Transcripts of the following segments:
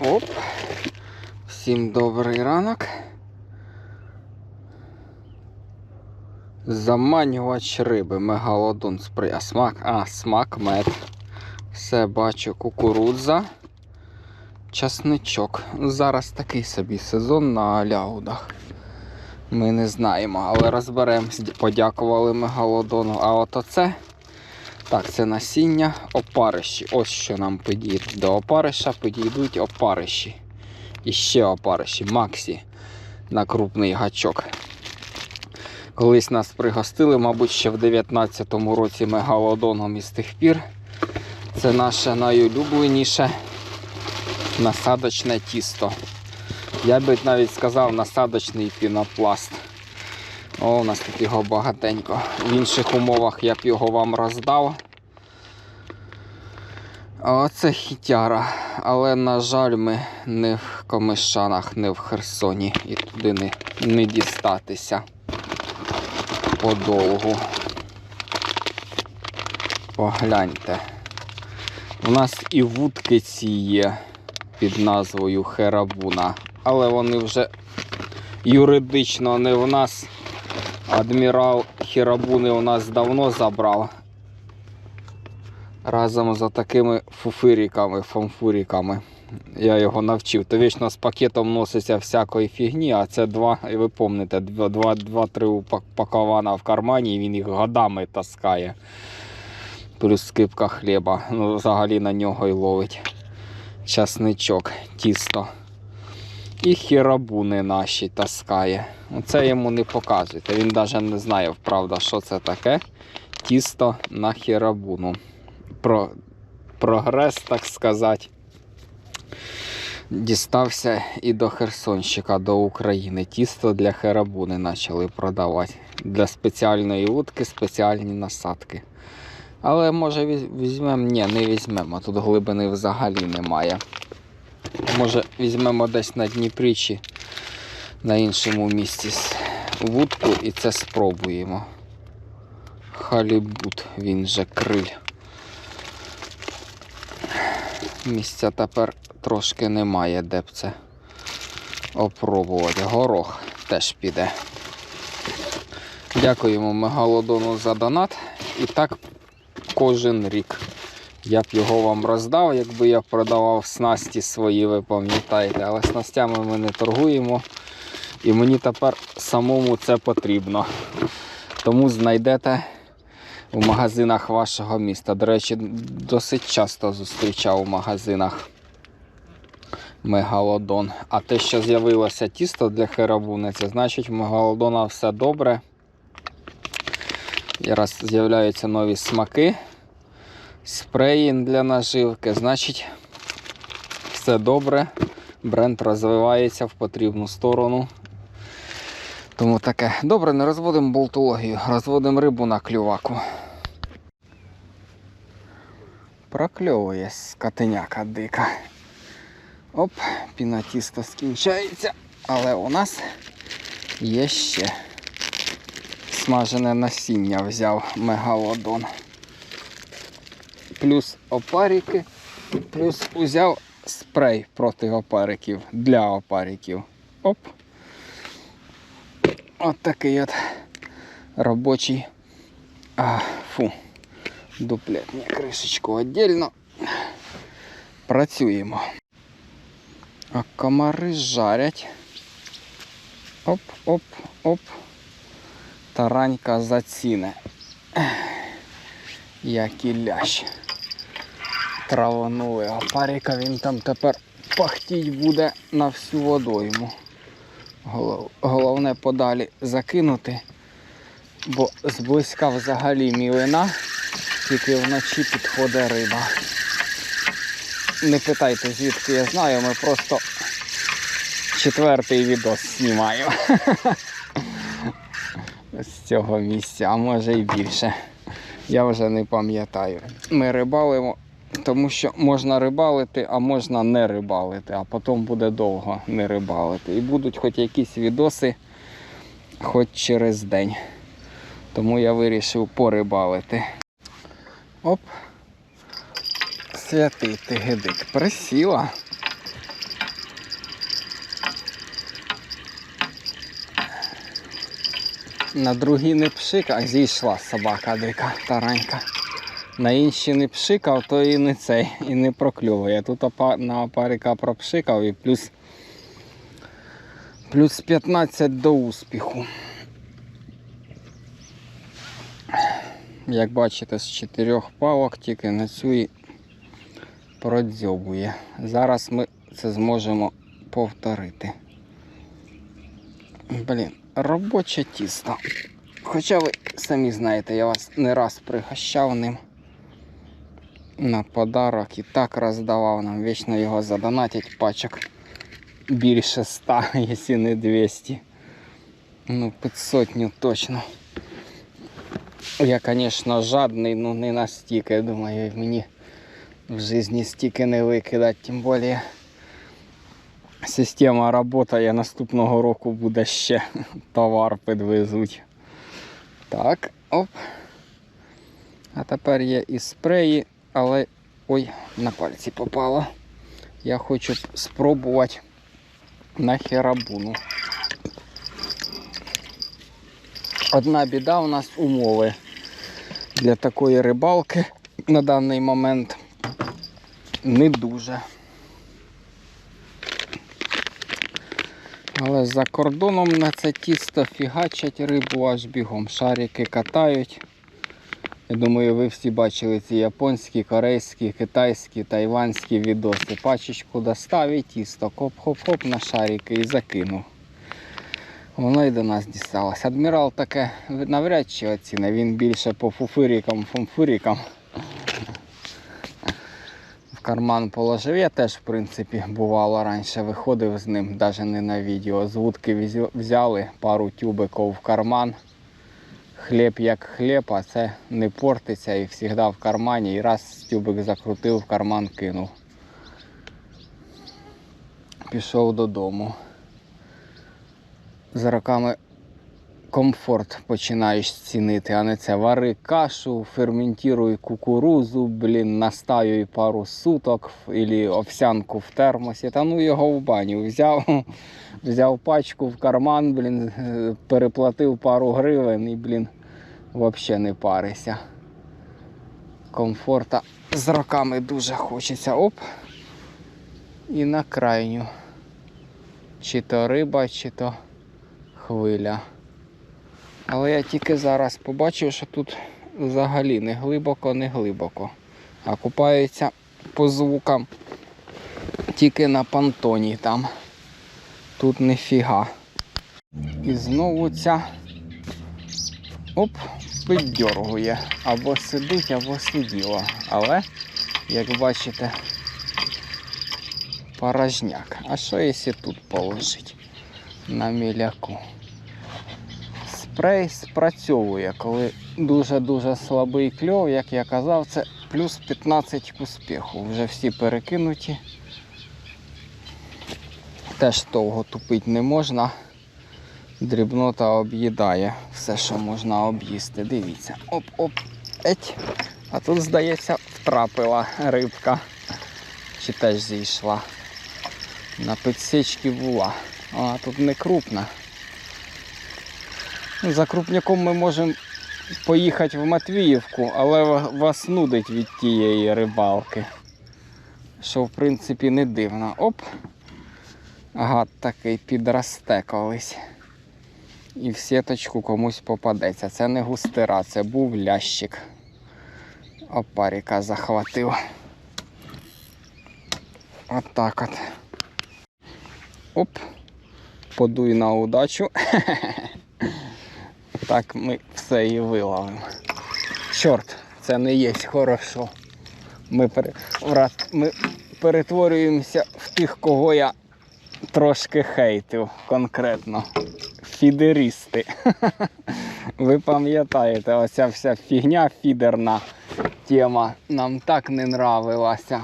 Оп. Всім добрий ранок. Заманювач риби, мегалодон спри. А смак, а, смак мед. Все бачу, кукурудза, часничок. Зараз такий собі сезон на ляудах. Ми не знаємо, але розберемось. Подякували мегалодону. А от оце. Так, це насіння опариші. Ось що нам підійде. До опариша підійдуть опариші. І ще опариші. Максі на крупний гачок. Колись нас пригостили, мабуть, ще в 19-му році мегалодоном і з тих пір. Це наше найулюбленіше насадочне тісто. Я би навіть сказав насадочний пінопласт. О, у нас тут його багатенько. В інших умовах я б його вам роздав. Оце хітяра. Але, на жаль, ми не в Комишанах, не в Херсоні і туди не, не дістатися подовгу. Погляньте. У нас і вудки ці є під назвою Херабуна, але вони вже юридично не в нас. Адмірал Хірабуни у нас давно забрав. Разом з такими фуфириками, фамфуриками. Я його навчив. То вічно з пакетом носиться всякої фігні, а це два, і ви пам'ятаєте, два-три упакована в кармані, і він їх годами таскає. Плюс скипка хліба. Ну, взагалі на нього й ловить. Часничок, тісто. І хірабуни наші таскає. Це йому не показуєте. Він навіть не знає, правда, що це таке. Тісто на хірабуну. Про... Прогрес, так сказати, дістався і до Херсонщика, до України. Тісто для херабуни почали продавати. Для спеціальної вудки спеціальні насадки. Але може візьмемо, ні, не візьмемо. Тут глибини взагалі немає. Може візьмемо десь на Дніпрі чи на іншому місці вудку і це спробуємо. Халібут, він же криль. Місця тепер трошки немає, де б це опробувати. Горох теж піде. Дякуємо Мегалодону за донат. І так кожен рік. Я б його вам роздав, якби я продавав снасті свої, ви пам'ятаєте, але снастями ми не торгуємо. І мені тепер самому це потрібно. Тому знайдете в магазинах вашого міста. До речі, досить часто зустрічав у магазинах мегалодон. А те, що з'явилося тісто для херабуни, це значить в мегалодона все добре. І раз з'являються нові смаки, спреї для наживки, значить все добре. Бренд розвивається в потрібну сторону. Тому таке. Добре, не розводимо болтологію, розводимо рибу на клюваку. Прокльовує скотиняка дика. Оп, пінатісто скінчається, але у нас є ще смажене насіння взяв мегалодон. Плюс опарики, плюс узяв спрей проти опариків для опариків. Оп. От такий от робочий. А, фу. Дуплетні кришечку віддільно. Працюємо. А комари жарять. Оп, оп, оп. Таранька заціне. Як і лящ. Траванули опарика, він там тепер пахтіть буде на всю водойму. Головне подалі закинути, бо зблизька взагалі мілина, тільки вночі підходить риба. Не питайте, звідки я знаю, ми просто четвертий відос знімаю з цього місця, а може і більше. Я вже не пам'ятаю. Ми рибалимо тому що можна рибалити, а можна не рибалити, а потім буде довго не рибалити. І будуть хоч якісь відоси, хоч через день. Тому я вирішив порибалити. Оп, святий тигедик, присіла. На другий не пшик, а зійшла собака дика, таранька. На інші не пшикав, то і не цей, і не прокльовує. Тут на опарика пропшикав і плюс, плюс 15 до успіху. Як бачите, з чотирьох палок тільки на цю і продзьобує. Зараз ми це зможемо повторити. Блін, робоче тісто. Хоча ви самі знаєте, я вас не раз пригощав ним на подарок і так роздавав нам. Вічно його задонатять пачок більше 100, якщо не 200. Ну, під сотню точно. Я, звісно, жадний, ну не настільки. Думаю, мені в житті стільки не викидати, тим більше система працює, наступного року буде ще товар підвезуть. Так, оп. А тепер є і спреї, але. Ой, на пальці попало. Я хочу спробувати на херабуну. Одна біда у нас умови для такої рибалки на даний момент не дуже. Але за кордоном на це тісто фігачать рибу аж бігом. Шарики катають. Я думаю, ви всі бачили ці японські, корейські, китайські, тайванські відоси. Пачечку достав і тісто, коп-хоп-хоп на шарики і закинув. Воно і до нас дісталось. Адмірал таке навряд чи оціни. Він більше по фуфирікам, фумфирікам. В карман положив. Я теж, в принципі, бувало раніше виходив з ним, навіть не на відео. З вудки взяли пару тюбиків в карман. Хліб як хліб, а це не портиться і завжди в кармані. І раз тюбик закрутив, в карман кинув. Пішов додому. З роками комфорт починаєш цінити, а не це вари кашу, ферментируй кукурузу, блін, настаюй пару суток або овсянку в термосі. Та ну його в баню взяв, взяв пачку в карман, блін, е, переплатив пару гривень і, блін, взагалі не парися. Комфорта з роками дуже хочеться. Оп. І на крайню. Чи то риба, чи то хвиля. Але я тільки зараз побачив, що тут взагалі не глибоко, не глибоко. А купаються по звукам тільки на понтоні там. Тут ніфіга. І знову ця оп, піддьоргує. Або сидить, або сиділа. Але, як бачите, порожняк. А що якщо тут положить на міляку? Спрей спрацьовує, коли дуже-дуже слабий кльов, як я казав, це плюс 15 к успіху. Вже всі перекинуті. Теж довго тупити не можна. Дрібнота об'їдає все, що можна об'їсти. Дивіться. Оп-оп. Еть. А тут, здається, втрапила рибка. Чи теж зійшла. На підсічці була. А тут не крупна. Ну, За крупняком ми можемо поїхати в Матвіївку, але вас нудить від тієї рибалки. Що в принципі не дивно. Оп. Гад такий підросте колись. І в сіточку комусь попадеться. Це не густира, це був лящик. Опаріка захватив. Отак от. Оп. Подуй на удачу. Так ми все і виловимо. Чорт, це не є хорошо. Ми, пере... ми перетворюємося в тих, кого я трошки хейтив конкретно. Фідерісти. Ви пам'ятаєте, оця вся фігня фідерна тема нам так не нравилася.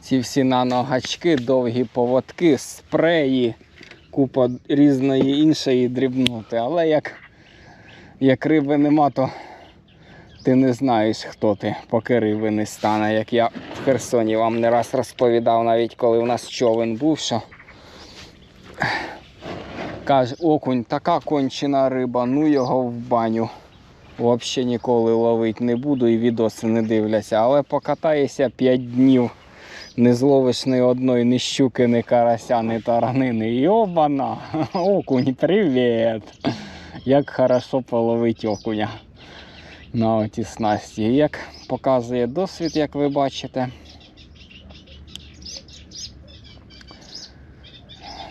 Ці всі наногачки, довгі поводки, спреї, купа різної іншої дрібноти. Але як, як риби нема, то ти не знаєш, хто ти, поки риби не стане. Як я в Херсоні вам не раз розповідав, навіть коли у нас човен був, що Каже, окунь, така кончена риба, ну його в баню. Взагалі ніколи ловить не буду і відоси не дивляться. Але покатаєшся 5 днів, не зловиш ні одної, ні щуки, ні карася, ні таранини. Йобана! Окунь, привіт! Як хорошо половить окуня на оті снасті. Як показує досвід, як ви бачите.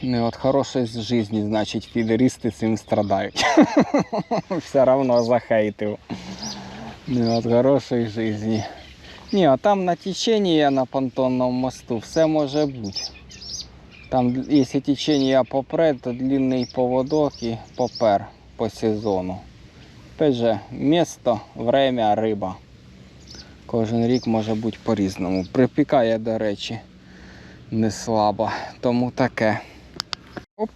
Не от хорошої житті, значить, фідерісти цим страдають. Все равно захейтив. Не от хорошої житті. Ні, а там на теченні на понтонному мосту все може бути. Там, якщо течення попре, то длинний поводок і попер по сезону. Опять же, місто, время, риба. Кожен рік може бути по-різному. Припікає, до речі, не слабо. Тому таке. Оп,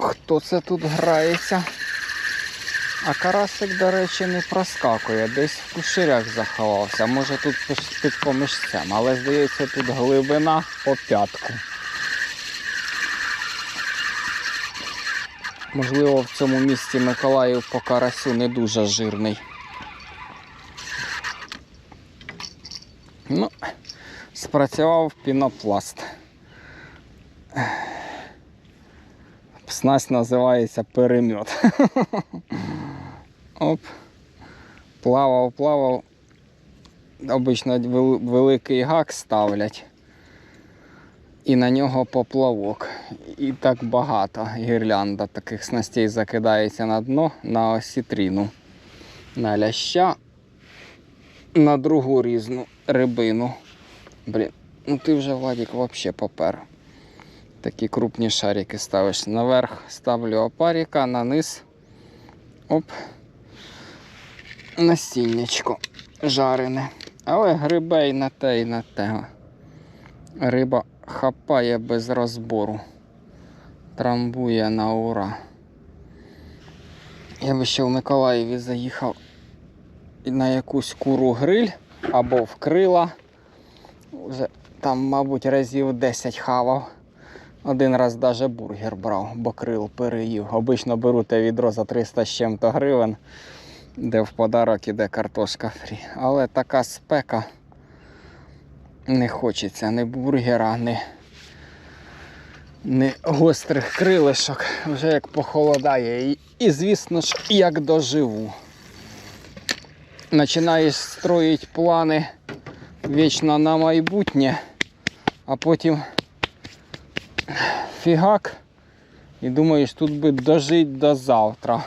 хто це тут грається? А карасик, до речі, не проскакує, десь в куширях заховався. Може тут під- комишцем, але здається, тут глибина по п'ятку. Можливо, в цьому місці Миколаїв по карасю не дуже жирний. Ну, спрацював пінопласт. Снасть називається перемет. Оп. Плавав, плавав. Обично великий гак ставлять. І на нього поплавок. І так багато. Гірлянда таких снастей закидається на дно на осітріну. На ляща, на другу різну рибину. Блін, ну ти вже Владик взагалі попер. Такі крупні шарики ставиш. Наверх ставлю опаріка, на низ. Оп. Насіннячко жарене. Але грибе і на те, і на те. Риба хапає без розбору. Трамбує на ура. Я би ще в Миколаєві заїхав на якусь куру гриль або в крила. Вже там, мабуть, разів 10 хавав. Один раз даже бургер брав, бо крил переїв. Обично беру те відро за 300 з чим-то гривень, де в подарок іде картошка фрі. Але така спека не хочеться ні бургера, ні, ні гострих крилишок. Вже як похолодає. І, і звісно ж, як доживу. Починаєш строїти плани вічно на майбутнє, а потім фігак. І думаєш, тут би дожити до завтра.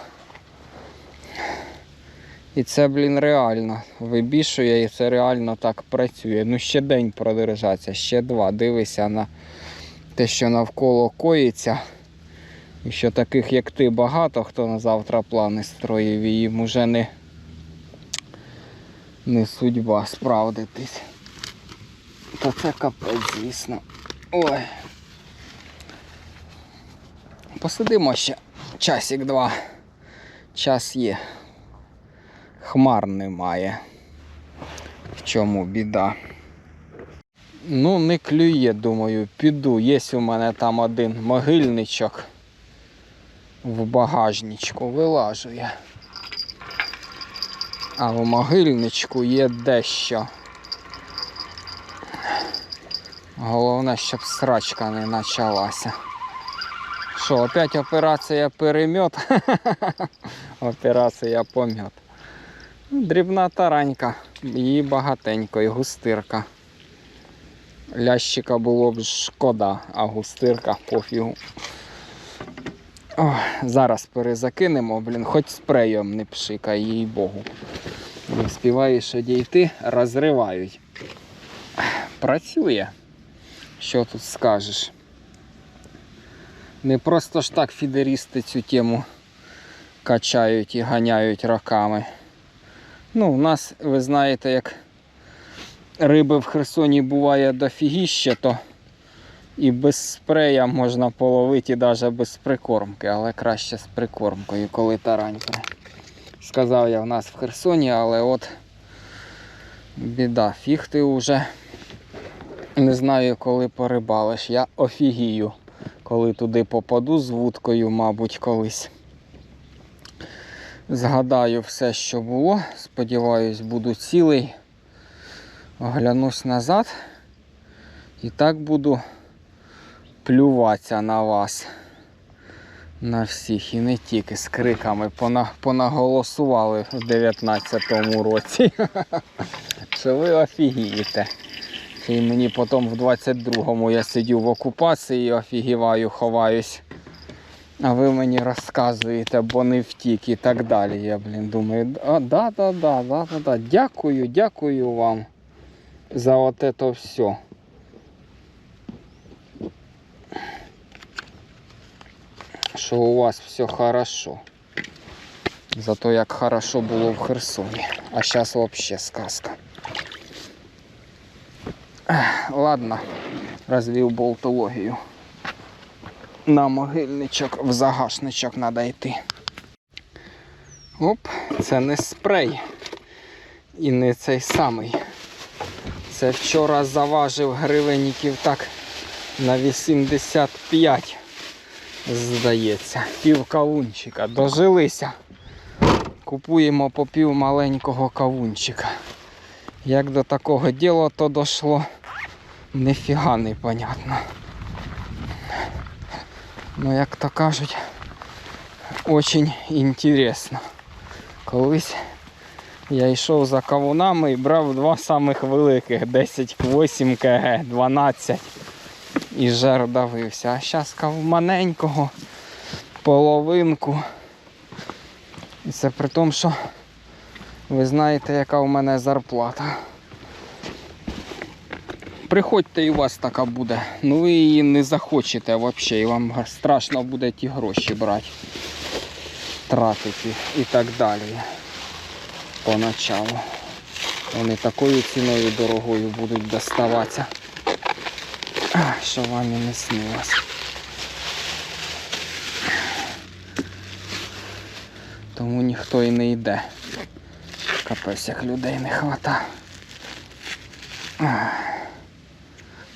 І це, блін, реально вибішує і це реально так працює. Ну ще день продержаться, ще два. Дивися на те, що навколо коїться. І що таких, як ти, багато, хто на завтра плани строїв, і їм уже не, не судьба справдитись. Та це капець, звісно. Ой. Посидимо ще часик-два. Час є. Хмар немає. В чому біда? Ну, не клює, думаю, піду. Є у мене там один могильничок в багажничку. Вилажу я. А в могильничку є дещо. Головне, щоб срачка не почалася. Що, опять операція перемет? операція помет. Дрібна таранька, її багатенько і густирка. Лящика було б шкода, а густирка пофігу. Ох, зараз перезакинемо, блін, хоч спреєм не пшикай, їй богу. Не співаєш одійти, розривають. Працює. Що тут скажеш? Не просто ж так фідерісти цю тему качають і ганяють роками. Ну, у нас, ви знаєте, як риби в Херсоні буває дофігіще, то і без спрея можна половити, і навіть без прикормки, але краще з прикормкою, коли таранька. Сказав я в нас в Херсоні, але от біда, фіг ти вже не знаю, коли порибалиш. Я офігію. Коли туди попаду з вудкою, мабуть, колись. Згадаю все, що було. Сподіваюсь, буду цілий. Оглянусь назад. І так буду плюватися на вас. На всіх і не тільки з криками понаголосували в 19-му році. Що ви офігієте. І мені потім в 22-му я сидів в окупації, офігіваю, ховаюсь. А ви мені розказуєте, бо не втік і так далі. Я, блін, думаю, а, да, да, да, да, да, да. Дякую, дякую вам за от это все. Що у вас все хорошо. Зато як хорошо було в Херсоні. А зараз взагалі сказка. Ладно, розвів болтологію. На могильничок, в загашничок треба йти. Оп, це не спрей. І не цей самий. Це вчора заважив гривенників так на 85. Здається, пів кавунчика. Дожилися. Купуємо по пів маленького кавунчика. Як до такого діла то дошло, ніфіга не понятно. Ну, як то кажуть, очень інтересно. Колись я йшов за кавунами і брав два самих великих 10 8 кг, 12 і жер давився. А зараз кав маленького, половинку. І це при тому, що ви знаєте, яка у мене зарплата. Приходьте і у вас така буде. Ну ви її не захочете взагалі, і вам страшно буде ті гроші брати, тратити і так далі. Поначалу. Вони такою ціною дорогою будуть доставатися. Що вам і не снилось. Тому ніхто і не йде. Капець, як людей не хвата.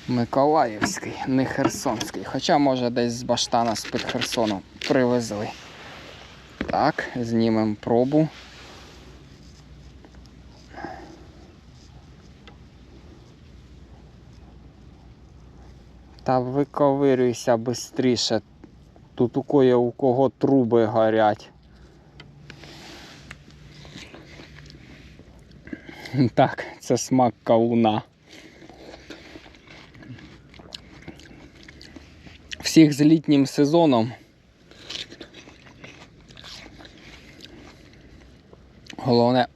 Миколаївський, не Херсонський. Хоча, може, десь з баштана з-під Херсону привезли. Так, знімемо пробу. Та виковирюйся швидше. Тут у кое у кого труби горять. Так, це смак кавуна. Всіх з літнім сезоном. Головне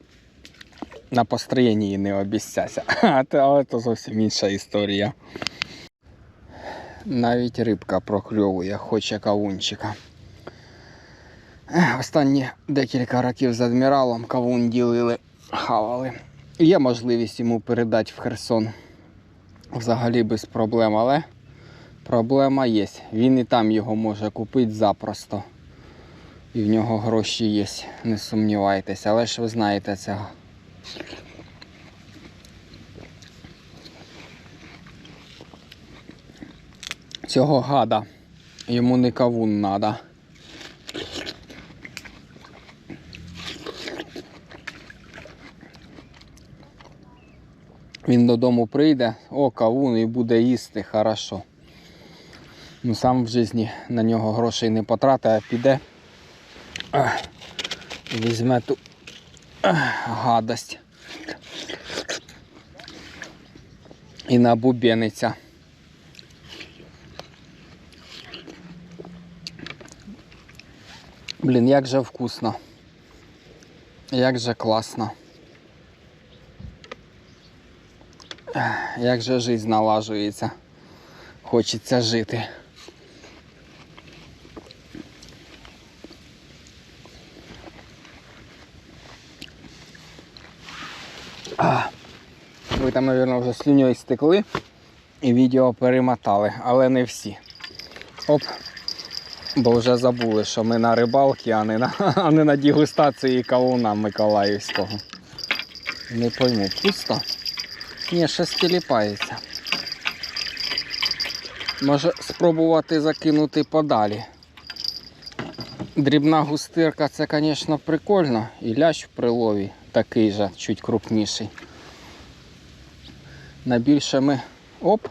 на построєнні не обіцяся. Але це зовсім інша історія. Навіть рибка прокльовує, хоче кавунчика. Останні декілька років з адміралом кавун ділили, хавали. Є можливість йому передати в Херсон взагалі без проблем, але проблема є. Він і там його може купити запросто. І в нього гроші є, не сумнівайтеся. Але ж ви знаєте цього. Цього гада. Йому не кавун надо. Він додому прийде, о, кавун і буде їсти хорошо. Ну сам в житті на нього грошей не потратить, а піде. Візьме ту гадость. І набубениться. Блін, як же вкусно. Як же класно. Ех, Як же жизнь налажується. Хочеться жити. А, ви там, мабуть, вже слюньою стекли і відео перемотали, але не всі. Оп. Бо вже забули, що ми на рибалці, а не на, а не на дегустації кавуна Миколаївського. Не пойму, пусто? Ні, щось тіліпається. Може спробувати закинути подалі. Дрібна густирка це, звісно, прикольно. І лящ в прилові такий же, чуть крупніший. На більше ми оп,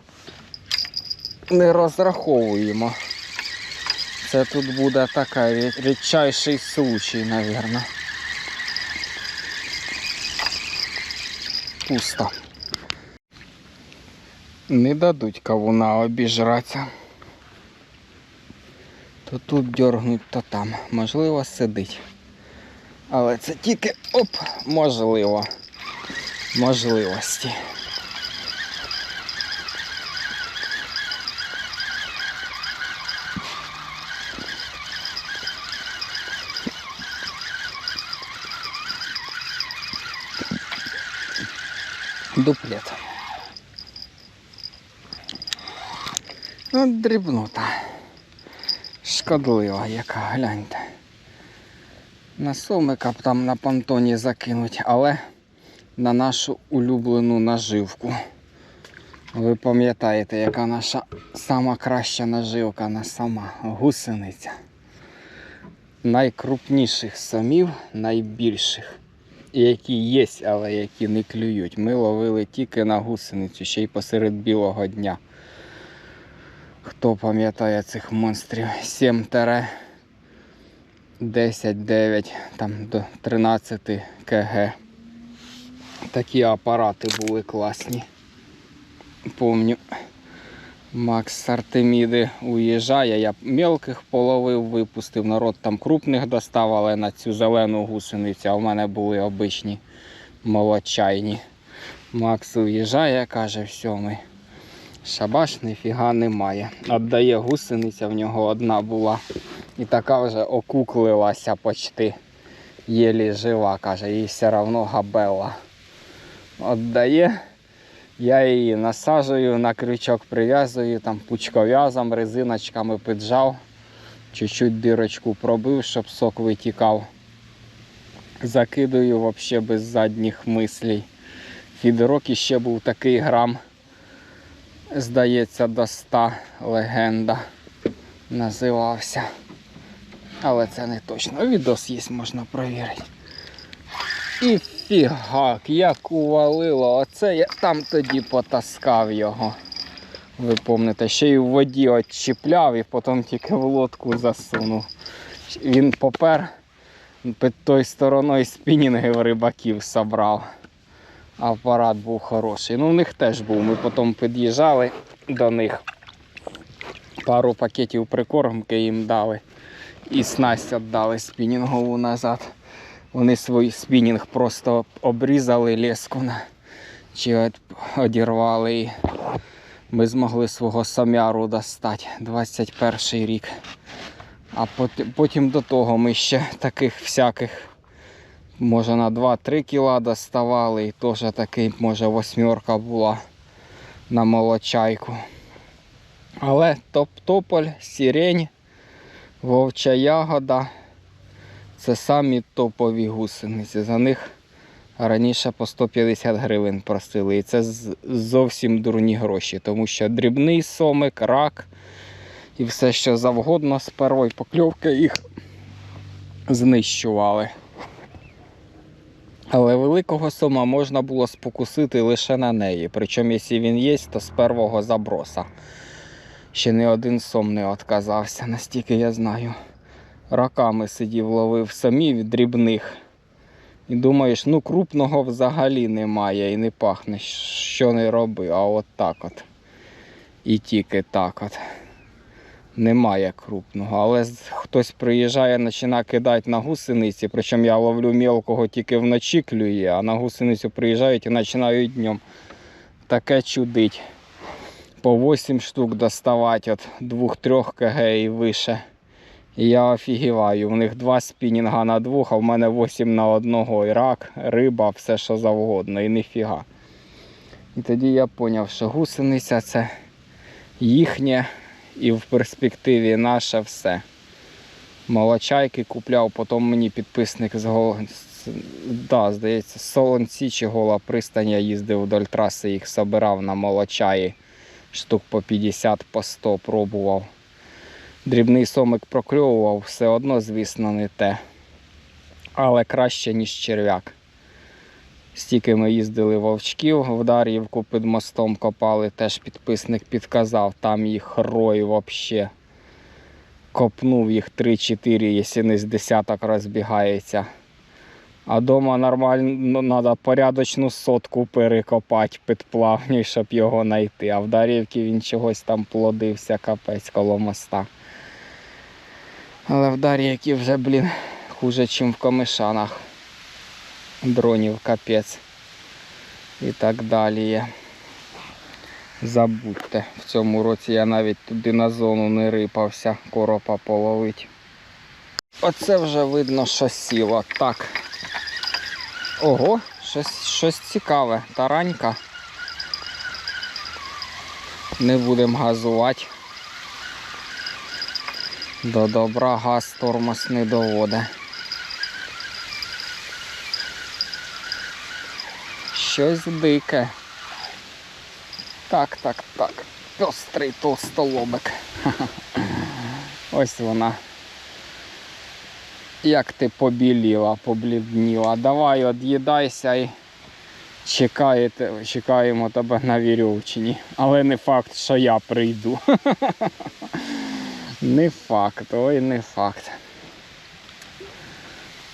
не розраховуємо. Це тут буде така рідчайший случай, мабуть. Пусто. Не дадуть кавуна обіжратися. То тут дергнуть, то там. Можливо, сидить. Але це тільки оп, можливо. Можливості. Дуплет. От дрібнота. Шкодлива яка, гляньте. На сомика б там на понтоні закинуть, але на нашу улюблену наживку. Ви пам'ятаєте, яка наша сама краща наживка на сама гусениця. Найкрупніших самів, найбільших. Які є, але які не клюють. Ми ловили тільки на гусеницю, ще й посеред білого дня. Хто пам'ятає цих монстрів? 7 10, 9, там до 13 кг. Такі апарати були класні. Помню, Макс Артеміди уїжджає. Я мелких половив, випустив. Народ там крупних достав, але на цю зелену гусеницю, а в мене були обичні молочайні. Макс уїжджає, каже, все, ми шабаш ніфіга немає. Отдає гусениця, в нього одна була. І така вже окуклилася почти. Єлі жива, каже, їй все одно габела. Отдає. Я її насаджую, на крючок прив'язую, там пучков'язом, резиночками піджав, чуть-чуть дирочку пробив, щоб сок витікав. Закидую взагалі без задніх мислей. Фідерок іще був такий грам, здається, до 100 легенда називався. Але це не точно. Відос є, можна перевірити. І фігак, як увалило. Оце я там тоді потаскав його. Ви пам'ятаєте, ще й в воді отчіпляв і потім тільки в лодку засунув. Він попер під тою стороною спінінги в рибаків собрав. Апарат був хороший. Ну, в них теж був. Ми потім під'їжджали до них. Пару пакетів прикормки їм дали. І снасть віддали спінінгову назад. Вони свій спінінг просто обрізали леску на чи одірвали і ми змогли свого самяру достати 21 рік. А потім до того ми ще таких всяких, може на 2-3 кіла доставали, і теж такий, може, восьмерка була на молочайку. Але топ-тополь, сірень, вовча ягода. Це самі топові гусениці. За них раніше по 150 гривень просили. І це зовсім дурні гроші, тому що дрібний сомик, рак і все, що завгодно з першої покльовки їх знищували. Але великого сома можна було спокусити лише на неї. Причому, якщо він є, то з першого заброса. Ще не один сом не відказався, настільки я знаю раками сидів, ловив самі дрібних. І думаєш, ну крупного взагалі немає і не пахне, що не роби, а от так от. І тільки так от. Немає крупного. Але хтось приїжджає, починає кидати на гусениці, причому я ловлю мелкого тільки вночі клює, а на гусеницю приїжджають і починають днем. Таке чудить. По 8 штук доставати від 2-3 кг і вище. І я офігіваю. У них два спінінга на двох, а в мене 8 на одного. І рак, риба, все що завгодно, і ніфіга. І тоді я зрозумів, що гусениця це їхнє і в перспективі наше все. Молочайки купляв, потім мені підписник з да, здається, Солонці чи Гола пристань я їздив вдоль траси, їх собирав на молочаї. штук по 50 по 100 пробував. Дрібний сомик прокльовував, все одно, звісно, не те. Але краще, ніж черв'як. Стільки ми їздили вовчків в Дар'ївку під мостом копали, теж підписник підказав, там їх рой взагалі. Копнув їх 3-4, якщо не з десяток розбігається. А дома нормально треба порядочну сотку перекопати під плавні, щоб його знайти. А в Дар'ївці він чогось там плодився, капець коло моста. Але в Дар'ївці вже, блін, хуже, ніж в комишанах. Дронів капець. І так далі. Забудьте, в цьому році я навіть туди на зону не рипався, коропа половить. Оце вже видно, що сіло. Так. Ого, щось, щось цікаве. Таранька. Не будемо газувати. До добра газ тормоз не доводить. Щось дике. Так, так, так. Пестрий толстолобик. Ось вона. Як ти побіліла, поблідніла. Давай од'їдайся і чекаєте, чекаємо тебе на Вірьовчині. Але не факт, що я прийду. Не факт, ой, не факт.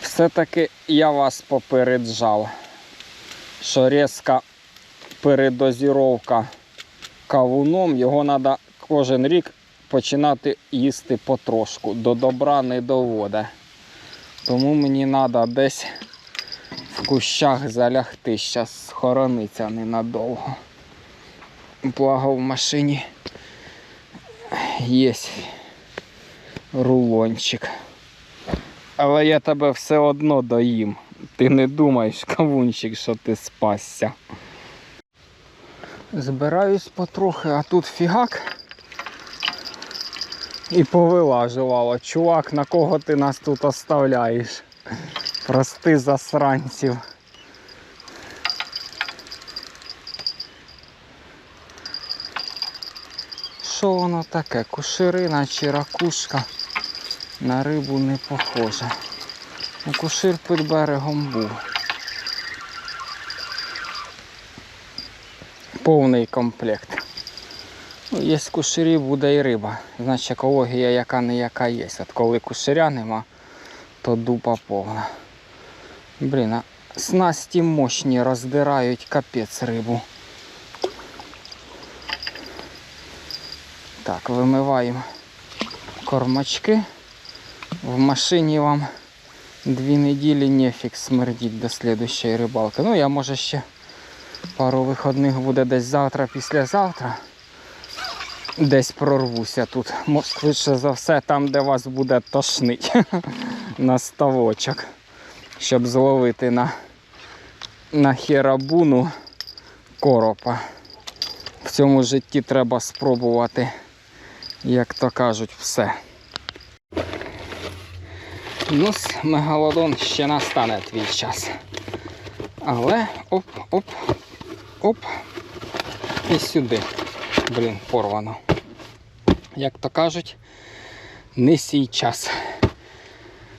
Все-таки я вас попереджав, що різка передозіровка кавуном, його треба кожен рік починати їсти потрошку. До добра не доводить. Тому мені треба десь в кущах залягти, зараз схорониться ненадовго. Благо в машині є рулончик. Але я тебе все одно доїм. Ти не думаєш, кавунчик, що ти спасся. Збираюсь потрохи, а тут фігак. І повилажувало. Чувак, на кого ти нас тут оставляєш? Прости засранців. Що воно таке? Куширина чи ракушка? На рибу не похоже. Ну, Кушир під берегом був. Повний комплект. Ну, є куширі, буде і риба. Значить екологія яка не яка є. От коли куширя нема, то дупа повна. Блін, а снасті мощні роздирають капець рибу. Так, вимиваємо кормачки. В машині вам дві неділі нефік смердіть до слідущої рибалки. Ну, я може ще пару виходних буде десь завтра, післязавтра. Десь прорвуся тут. Швидше за все, там, де вас буде тошнить на ставочок. Щоб зловити на, на херабуну коропа. В цьому житті треба спробувати, як то кажуть, все. Ну, мегалодон ще настане твій час. Але оп, оп, оп. І сюди. Блін, порвано. Як то кажуть, не сій час.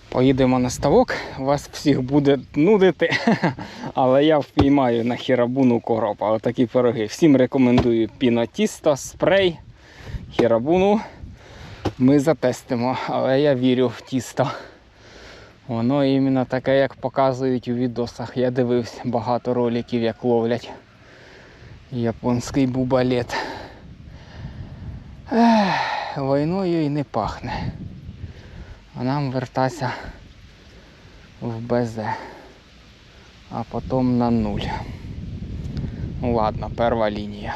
Поїдемо на ставок, вас всіх буде нудити, але я впіймаю на хірабуну коропа. Отакі пироги. Всім рекомендую пінотісто, спрей, хірабуну. Ми затестимо, але я вірю в тісто. Воно іменно таке, як показують у відосах. Я дивився багато роликів, як ловлять японський бубалет. Ех, війною і не пахне. А нам вертатися в БЗ. А потім на нуль. Ну ладно, перша лінія.